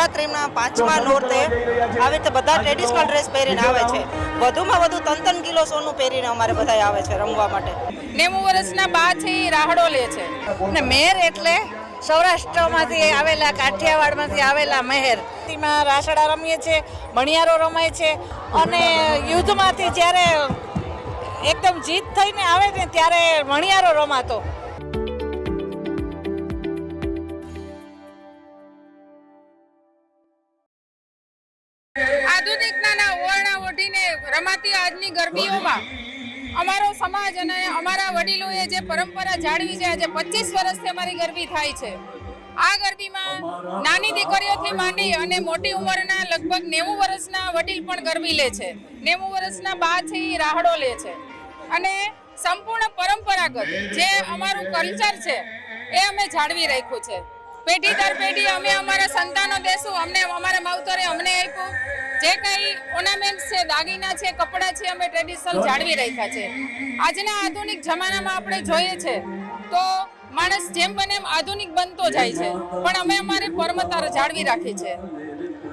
નવરાત્રિના પાંચમા નોરતે આવી રીતે બધા ટ્રેડિશનલ ડ્રેસ પહેરીને આવે છે. વધુમાં વધુ ત્રણ ત્રણ કિલો સોનું પહેરીને અમારે બધા આવે છે રમવા માટે. નેવું વર્ષના બા છે, એ રાહડો લે છે. ને મેર એટલે સૌરાષ્ટ્રમાંથી આવેલા, કાઠિયાવાડમાંથી આવેલા મહેર. તેમાં રાસડા રમીએ છીએ મણિયારો રમાય છે અને યુદ્ધમાંથી જ્યારે એકદમ જીત થઈને આવે ને ત્યારે મણિયારો રમાતો. રમાતી આજની ગરબીઓમાં અમારો સમાજ અને અમારા વડીલોએ જે પરંપરા જાળવી છે, આજે પચીસ વર્ષથી અમારી ગરબી થાય છે. આ ગરબીમાં નાની દીકરીઓથી માંડી અને મોટી ઉંમરના લગભગ નેવું વર્ષના વડીલ પણ ગરબી લે છે. નેવું વર્ષના બા છે એ રાહડો લે છે. અને સંપૂર્ણ પરંપરાગત જે અમારું કલ્ચર છે, એ અમે જાળવી રાખ્યું છે. પેઢી દર પેઢી અમે અમારા સંતાનો દેશું, અમને અમારા માવતરે અમને આપ્યું. જે કંઈ ઓર્નામેન્ટ્સ છે, દાગીના છે, કપડાં છે, અમે ટ્રેડિશનલ જાળવી રાખ્યા છે. આજના આધુનિક જમાનામાં આપણે જોઈએ છે તો માણસ જેમ બને એમ આધુનિક બનતો જાય છે. પણ અમે અમારે પરમતાર જાળવી રાખી છે.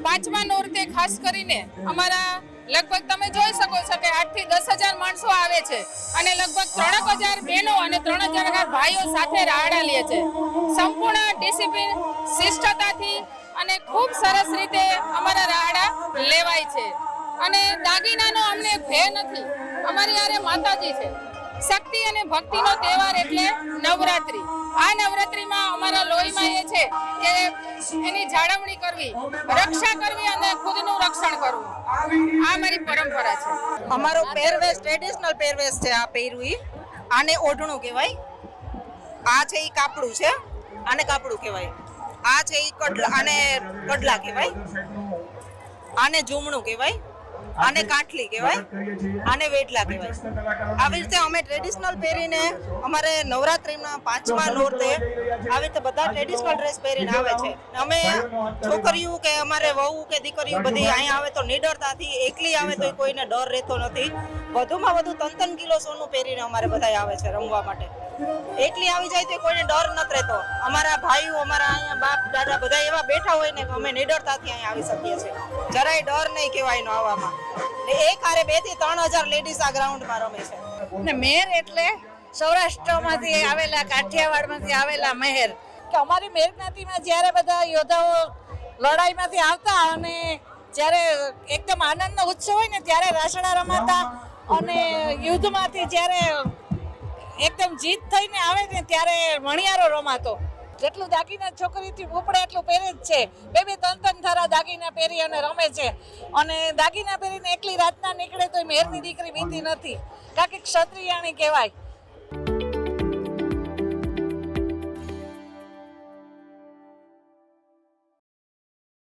પાંચમા નોરતે ખાસ કરીને અમારા લગભગ તમે જોઈ શકો છો કે આઠથી દસ હજાર માણસો આવે છે અને લગભગ ત્રણક હજાર બહેનો અને ત્રણ હજાર ભાઈઓ સાથે રાહડા લે છે. સંપૂર્ણ ડિસિપ્લિન શિષ્ટતાથી અને ખૂબ સરસ રીતે અમારા રાહડા લેવાય છે. અને દાગીનાનો અમને ભય નથી. અમારી આરે માતાજી છે. શક્તિ અને ભક્તિનો તહેવાર એટલે નવરાત્રી. આ નવરાત્રીમાં અમારા લોહીમાં એ છે કે એની જાળવણી કરવી, રક્ષા કરવી અને ખુદનું રક્ષણ કરવું. આ મારી પરંપરા છે. અમારો પહેરવેશ ટ્રેડિશનલ પહેરવેશ છે આ પહેરવી આને ઓઢણું કહેવાય. આ છે એ કાપડું છે. આને કાપડું કહેવાય. આ છે એ કડલા, આને કડલા કહેવાય. આને જુમણું કહેવાય આને કાઠલી કહેવાય આને વેટલા કહેવાય. આવી રીતે અમે ટ્રેડિશનલ પહેરીને અમારે નવરાત્રિના પાંચમા નોરતે આવી રીતે બધા ટ્રેડિશનલ ડ્રેસ પહેરીને આવે છે. અમે છોકરીઓ કે અમારે વહુ કે દીકરીઓ બધી અહીંયા આવે તો નિડરતાથી એકલી આવે તો કોઈને ડર રહેતો નથી. વધુમાં વધુ ત્રણ ત્રણ કિલો સોનું પહેરીને અમારે બધા આવે છે રમવા માટે. એકલી આવી જાય તો કોઈને ડર નથી રહેતો. અમારા ભાઈઓ, અમારા અહીંયા બાપ, દાદા બધા એવા બેઠા હોય ને કે અમે નિડરતાથી અહીંયા આવી શકીએ છીએ. જરાય ડર નહીં કહેવાય એનો આવવામાં એક હારે બેથી ત્રણ હજાર લેડીઝ આ ગ્રાઉન્ડમાં રમે છે. ને મેર એટલે સૌરાષ્ટ્રમાંથી આવેલા, કાઠિયાવાડમાંથી આવેલા મહેર. કે અમારી મેર જ્ઞાતિમાં જ્યારે બધા યોદ્ધાઓ લડાઈમાંથી આવતા અને જ્યારે એકદમ આનંદનો ઉત્સવ હોય ને ત્યારે રાસડા રમાતા અને યુદ્ધમાંથી જ્યારે એકદમ જીત થઈને આવે ને ત્યારે મણિયારો રમાતો. જેટલું દાગીના છોકરીથી ઉપડે એટલું પહેરે જ છે. બે બે ત્રણ ત્રણ ધારા દાગીના પહેરી અને રમે છે. અને દાગીના પહેરીને એકલી રાતના નીકળે તો મેરની દીકરી વીતી નથી. કારણ કે ક્ષત્રિયાણી કહેવાય.